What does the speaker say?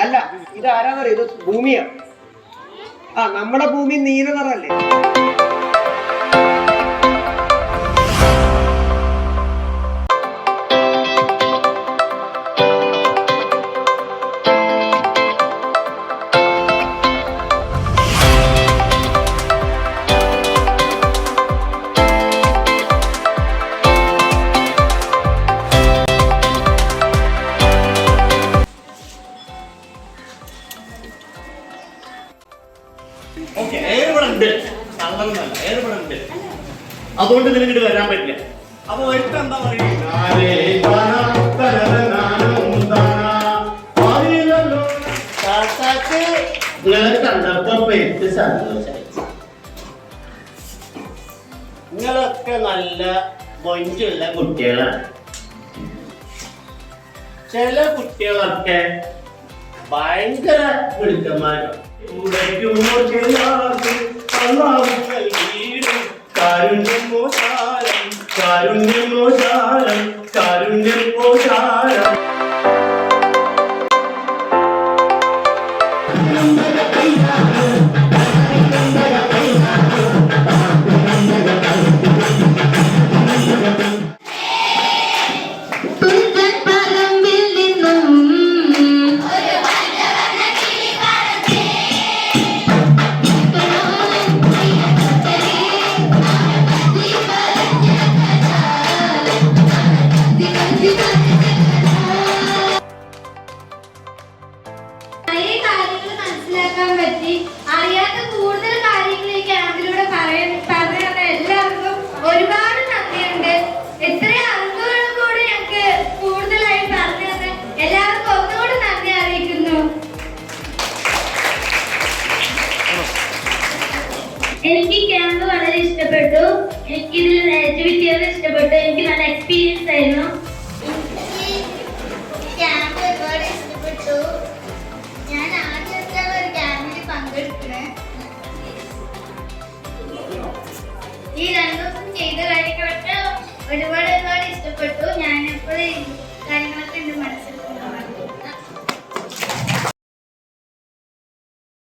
അല്ല ഇത് ആരാന്നറിയ ഇത് ഭൂമിയാണ് ആ നമ്മുടെ ഭൂമി നീല നിറല്ലേ? ഓക്കെ ഇവിടെ ഉണ്ട് അതുകൊണ്ട് നിനക്ക് ഇങ്ങോട്ട് വരാൻ പറ്റില്ല. അപ്പൊ എന്താ നിങ്ങളൊക്കെ നല്ല മൊഞ്ചുള്ള കുട്ടികളാണ്. ചില കുട്ടികളൊക്കെ ഭയങ്കര മിടുക്കന്മാരാണ്. ഉടയ്ക്കുമോ ചെല്ലാതെ എനിക്ക് ഇതിൽ ആക്ടിവിറ്റികൾ ഇഷ്ടപ്പെട്ടു എനിക്ക് നല്ല എക്സ്പീരിയൻസ് ആയിരുന്നു. ക്യാമ്പ് ഒരുപാട് ഞാൻ ഒരു ഈ രണ്ടു ദിവസം ചെയ്ത കാര്യങ്ങളൊക്കെ ഒരുപാട് ഒരുപാട് ഇഷ്ടപ്പെട്ടു. ഞാൻ എപ്പോഴും കാര്യങ്ങളൊക്കെ എന്റെ മനസ്സിൽ കൊണ്ടുപോകാം